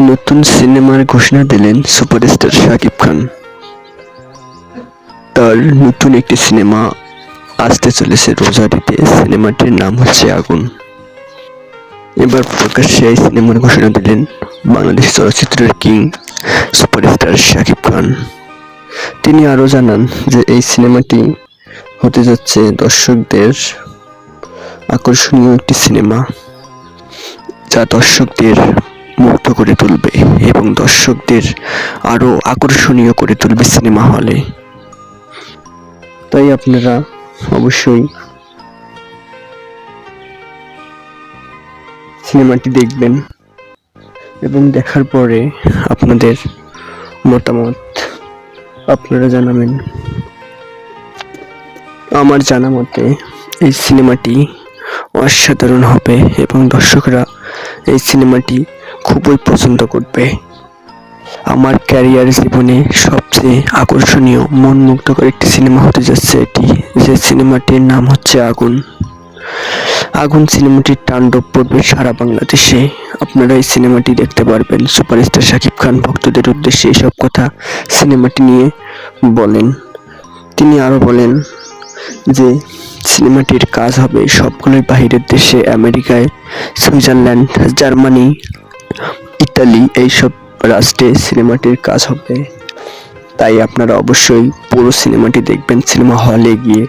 নতুন সিনেমার ঘোষণা দিলেন সুপারস্টার শাকিব খান। তার নতুন একটি সিনেমা আসতে চলেছে রোজারিতে। সিনেমাটির নাম হচ্ছে আগুন। এবার প্রকাশ্যে এই সিনেমার ঘোষণা দিলেন বাংলাদেশ চলচ্চিত্রের কিং সুপারস্টার শাকিব খান। তিনি আরও জানান যে এই সিনেমাটি হতে যাচ্ছে দর্শকদের আকর্ষণীয় একটি সিনেমা, যা দর্শকদের মুগ্ধ করে তুলবে এবং দর্শকদের আরও আকর্ষণীয় করে তুলবে সিনেমা হলে। তাই আপনারা অবশ্যই সিনেমাটি দেখবেন এবং দেখার পরে আপনাদের মতামত আপনারা জানাবেন। আমার জানা মতে এই সিনেমাটি অসাধারণ হবে এবং দর্শকরা এই সিনেমাটি খুবই পছন্দ করবে। আমার ক্যারিয়ার জীবনে সবচেয়ে আকর্ষণীয় মন মুগ্ধকর একটি সিনেমা হতে যাচ্ছে এটি। যে সিনেমাটির নাম হচ্ছে আগুন। আগুন সিনেমাটির তাণ্ডব পড়বে সারা বাংলাদেশে। আপনারা এই সিনেমাটি দেখতে পারবেন। সুপারস্টার শাকিব খান ভক্তদের উদ্দেশ্যে এসব কথা সিনেমাটি নিয়ে বলেন। তিনি আরও বলেন যে, সিনেমাটির কাজ হবে সবগুলোই বাহিরের দেশে, আমেরিকায়, সুইজারল্যান্ড, জার্মানি ইতালি এইসব রাষ্ট্রে সিনেমাটির কাজ হবে। তাই আপনারা অবশ্যই পুরো সিনেমাটি দেখবেন, সিনেমা হলে গিয়ে।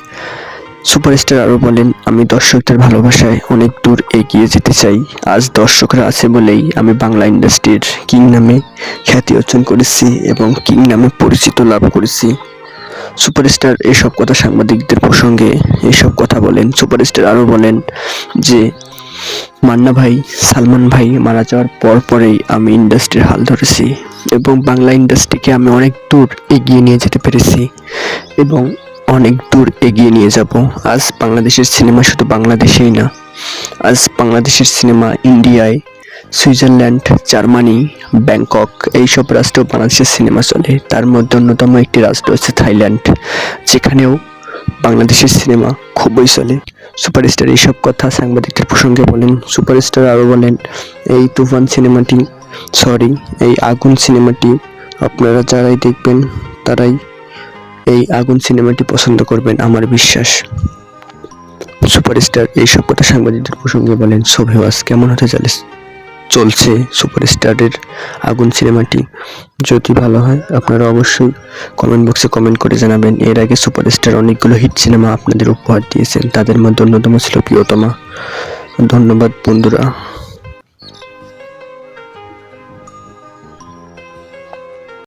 সুপারস্টার আরও বলেন, আমি দর্শকদের ভালোবাসায় অনেক দূর এগিয়ে যেতে চাই। আজ দর্শকরা আছে বলেই আমি বাংলা ইন্ডাস্ট্রির কিং নামে খ্যাতি অর্জন করেছি এবং কিং নামে পরিচিত লাভ করেছি। সুপারস্টার এসব কথা সাংবাদিকদের প্রসঙ্গে এসব কথা বলেন। সুপারস্টার আরও বলেন যে মান্না ভাই, সালমান ভাই মারা যাওয়ার পর পরেই আমি ইন্ডাস্ট্রির হাল ধরেছি এবং বাংলা ইন্ডাস্ট্রিকে আমি অনেক দূর এগিয়ে নিয়ে যেতে পেরেছি এবং অনেক দূর এগিয়ে নিয়ে যাব। আজ বাংলাদেশের সিনেমা শুধু বাংলাদেশেই না, আজ বাংলাদেশের সিনেমা ইন্ডিয়ায়, সুইজারল্যান্ড, জার্মানি, ব্যাংকক এইসব রাষ্ট্রেও বাংলাদেশের সিনেমা চলে। তার মধ্যে অন্যতম একটি রাষ্ট্র হচ্ছে থাইল্যান্ড, যেখানেও বাংলাদেশের সিনেমা খুবই চলে সুপারস্টার এইসব কথা সাংবাদিকদের প্রসঙ্গে বলেন। সুপারস্টার আরও বলেন, এই তুফান সিনেমাটি সরি এই আগুন সিনেমাটি, আপনারা যারাই দেখবেন, তারাই এই আগুন সিনেমাটি পছন্দ করবেন আমার বিশ্বাস। সুপারস্টার এইসব কথা সাংবাদিকদের প্রসঙ্গে বলেন সোভেওয়াস কেমন হতে চলে চলছে সুপারস্টারের আগুন সিনেমাটি। যদি ভালো হয়, আপনারা অবশ্যই কমেন্ট বক্সে কমেন্ট করে জানাবেন। এর আগে সুপারস্টার অনেকগুলো হিট সিনেমা আপনাদের উপহার দিয়েছেন। তাদের মধ্যে অন্যতম ছিল প্রিয়তমা। ধন্যবাদ বন্ধুরা।